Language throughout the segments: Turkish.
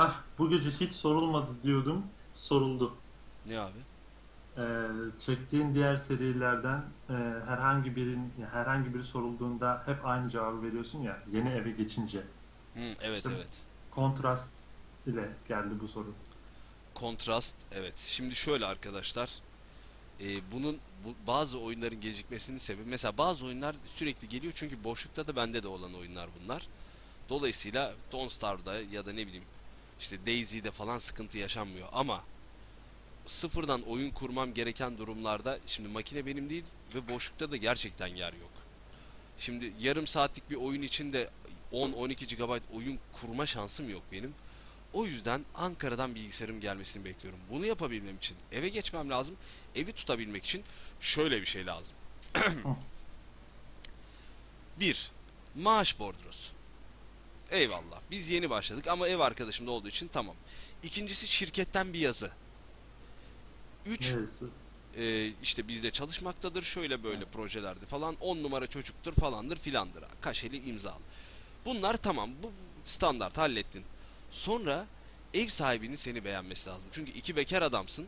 Ah bu gece hiç sorulmadı diyordum. Soruldu. Ne abi? Ee, çektiğin diğer serilerden e, herhangi birin herhangi biri sorulduğunda hep aynı cevabı veriyorsun ya yeni eve geçince. Hı, evet İşte- evet. Kontrast ile geldi bu soru. Kontrast evet. Şimdi şöyle arkadaşlar. e, bunun bu, bazı oyunların gecikmesinin sebebi mesela bazı oyunlar sürekli geliyor çünkü boşlukta da bende de olan oyunlar bunlar. Dolayısıyla Don't Starve'da ya da ne bileyim işte Daisy'de falan sıkıntı yaşanmıyor ama sıfırdan oyun kurmam gereken durumlarda şimdi makine benim değil ve boşlukta da gerçekten yer yok. Şimdi yarım saatlik bir oyun içinde 10-12 GB oyun kurma şansım yok benim. O yüzden Ankara'dan bilgisayarım gelmesini bekliyorum. Bunu yapabilmem için eve geçmem lazım. Evi tutabilmek için şöyle bir şey lazım. bir, maaş bordrosu. Eyvallah. Biz yeni başladık ama ev arkadaşım da olduğu için tamam. İkincisi şirketten bir yazı. Üç, Neresi? e, işte bizde çalışmaktadır şöyle böyle projelerde falan 10 numara çocuktur falandır filandır kaşeli imzalı. Bunlar tamam bu standart hallettin. Sonra ev sahibinin seni beğenmesi lazım. Çünkü iki bekar adamsın.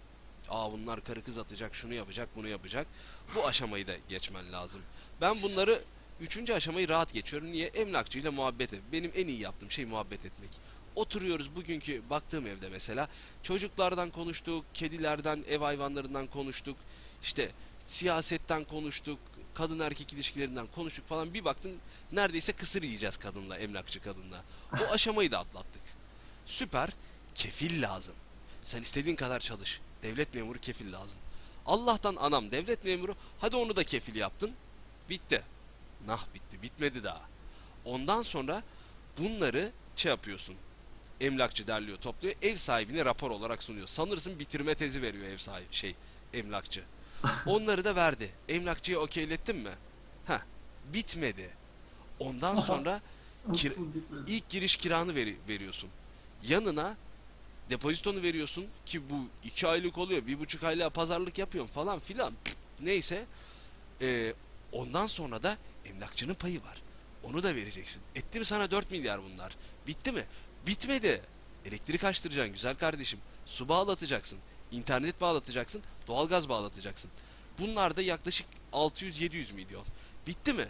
Aa bunlar karı kız atacak şunu yapacak bunu yapacak. Bu aşamayı da geçmen lazım. Ben bunları üçüncü aşamayı rahat geçiyorum. Niye? Emlakçıyla muhabbet et. Benim en iyi yaptığım şey muhabbet etmek. Oturuyoruz bugünkü baktığım evde mesela. Çocuklardan konuştuk, kedilerden, ev hayvanlarından konuştuk. İşte siyasetten konuştuk, kadın erkek ilişkilerinden konuştuk falan. Bir baktım neredeyse kısır yiyeceğiz kadınla, emlakçı kadınla. O aşamayı da atlattık. Süper. Kefil lazım. Sen istediğin kadar çalış. Devlet memuru kefil lazım. Allah'tan anam devlet memuru. Hadi onu da kefil yaptın. Bitti. Nah bitti. Bitmedi daha. Ondan sonra bunları şey yapıyorsun. Emlakçı derliyor, topluyor. Ev sahibine rapor olarak sunuyor. Sanırsın bitirme tezi veriyor ev sahibi şey emlakçı. Onları da verdi. Emlakçıya okeylettin mi? Ha, bitmedi. Ondan sonra Kir- ilk giriş kiranı veri- veriyorsun. Yanına depozitonu veriyorsun ki bu iki aylık oluyor. Bir buçuk aylığa pazarlık yapıyorum falan filan. Neyse. Ee, ondan sonra da emlakçının payı var. Onu da vereceksin. Etti mi sana 4 milyar bunlar? Bitti mi? Bitmedi. Elektrik açtıracaksın güzel kardeşim. Su bağlatacaksın. internet bağlatacaksın. Doğalgaz bağlatacaksın. Bunlar da yaklaşık 600-700 milyon. Bitti mi?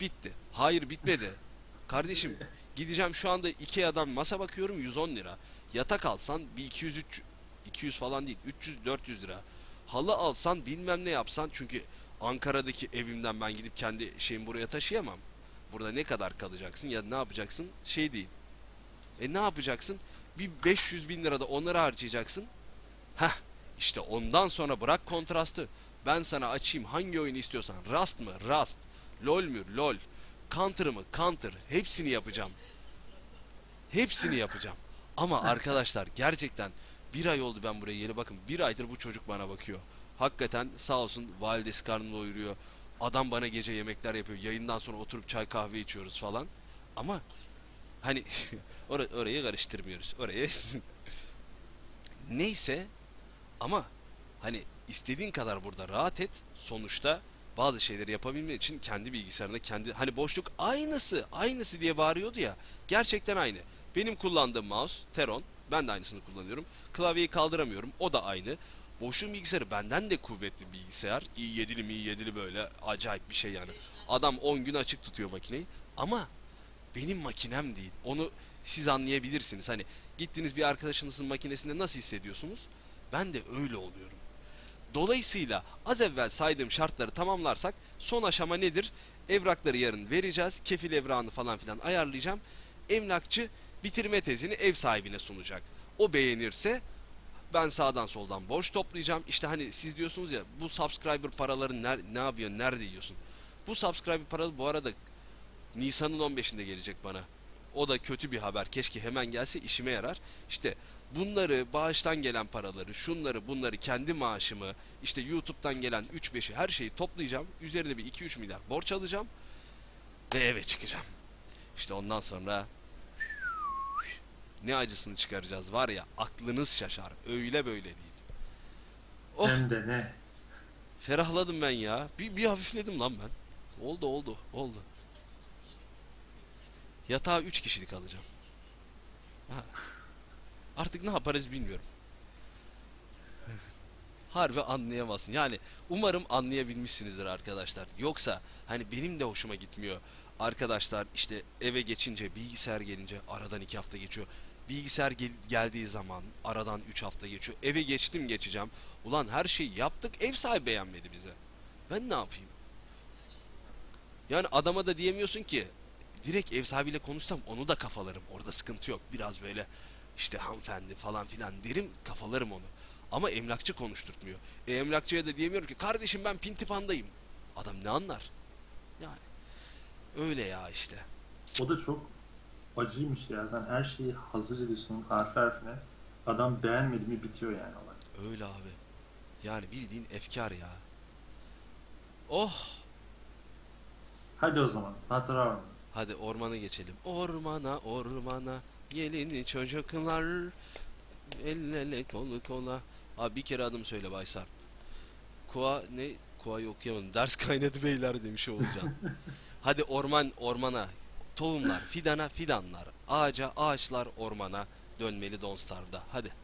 Bitti. Hayır bitmedi. Kardeşim gideceğim şu anda Ikea'dan masa bakıyorum 110 lira. Yatak alsan bir 200 300 200 falan değil 300 400 lira. Halı alsan bilmem ne yapsan çünkü Ankara'daki evimden ben gidip kendi şeyimi buraya taşıyamam. Burada ne kadar kalacaksın ya ne yapacaksın şey değil. E ne yapacaksın? Bir 500 bin lirada onları harcayacaksın. Heh işte ondan sonra bırak kontrastı. Ben sana açayım hangi oyunu istiyorsan. Rust mı? Rust. LOL mü? LOL. Counter mı? Counter. Hepsini yapacağım. Hepsini yapacağım. Ama arkadaşlar gerçekten bir ay oldu ben buraya yeni bakın. Bir aydır bu çocuk bana bakıyor. Hakikaten sağ olsun validesi karnını doyuruyor. Adam bana gece yemekler yapıyor. Yayından sonra oturup çay kahve içiyoruz falan. Ama hani or- orayı karıştırmıyoruz. Orayı neyse ama hani istediğin kadar burada rahat et. Sonuçta bazı şeyleri yapabilmek için kendi bilgisayarında kendi hani boşluk aynısı aynısı diye bağırıyordu ya. Gerçekten aynı. Benim kullandığım mouse Teron. Ben de aynısını kullanıyorum. Klavyeyi kaldıramıyorum. O da aynı. Boşluğun bilgisayarı benden de kuvvetli bilgisayar. i7'li mi i7'li böyle acayip bir şey yani. Adam 10 gün açık tutuyor makineyi. Ama benim makinem değil. Onu siz anlayabilirsiniz. Hani gittiniz bir arkadaşınızın makinesinde nasıl hissediyorsunuz? Ben de öyle oluyorum. Dolayısıyla az evvel saydığım şartları tamamlarsak son aşama nedir? Evrakları yarın vereceğiz. Kefil evrağını falan filan ayarlayacağım. Emlakçı bitirme tezini ev sahibine sunacak. O beğenirse ben sağdan soldan borç toplayacağım. İşte hani siz diyorsunuz ya bu subscriber paraları ner- ne yapıyor, nerede yiyorsun? Bu subscriber paraları bu arada Nisan'ın 15'inde gelecek bana. O da kötü bir haber. Keşke hemen gelse işime yarar. İşte bunları bağıştan gelen paraları, şunları bunları kendi maaşımı, işte YouTube'dan gelen 3-5'i her şeyi toplayacağım. Üzerine bir 2-3 milyar borç alacağım. Ve eve çıkacağım. İşte ondan sonra ne acısını çıkaracağız var ya aklınız şaşar. Öyle böyle değil. Oh Hem de ne? ferahladım ben ya. Bir, bir hafifledim lan ben. Oldu oldu oldu. Yatağa 3 kişilik alacağım. Ha. Artık ne yaparız bilmiyorum. Harbi anlayamazsın. Yani umarım anlayabilmişsinizdir arkadaşlar. Yoksa hani benim de hoşuma gitmiyor. Arkadaşlar işte eve geçince bilgisayar gelince aradan iki hafta geçiyor. Bilgisayar gel- geldiği zaman aradan 3 hafta geçiyor. Eve geçtim geçeceğim. Ulan her şeyi yaptık ev sahibi beğenmedi bize. Ben ne yapayım? Yani adama da diyemiyorsun ki direkt ev sahibiyle konuşsam onu da kafalarım. Orada sıkıntı yok. Biraz böyle işte hanımefendi falan filan derim kafalarım onu. Ama emlakçı konuşturtmuyor. E, emlakçıya da diyemiyorum ki kardeşim ben pintipandayım. Adam ne anlar? Yani öyle ya işte. O da çok acıymış ya. Sen her şeyi hazır ediyorsun harf harfine. Adam beğenmedi mi bitiyor yani olay. Öyle abi. Yani bildiğin efkar ya. Oh Hadi o zaman. Hatıra var mı? Hadi ormana geçelim. Ormana ormana gelin çocuklar el ele kol kola. Abi bir kere adım söyle Baysar. Kua ne? Kua'yı okuyamadım. Ders kaynadı beyler demiş Oğulcan. Hadi orman ormana. Tohumlar fidana fidanlar. Ağaca ağaçlar ormana. Dönmeli Don't Starve'da. Hadi.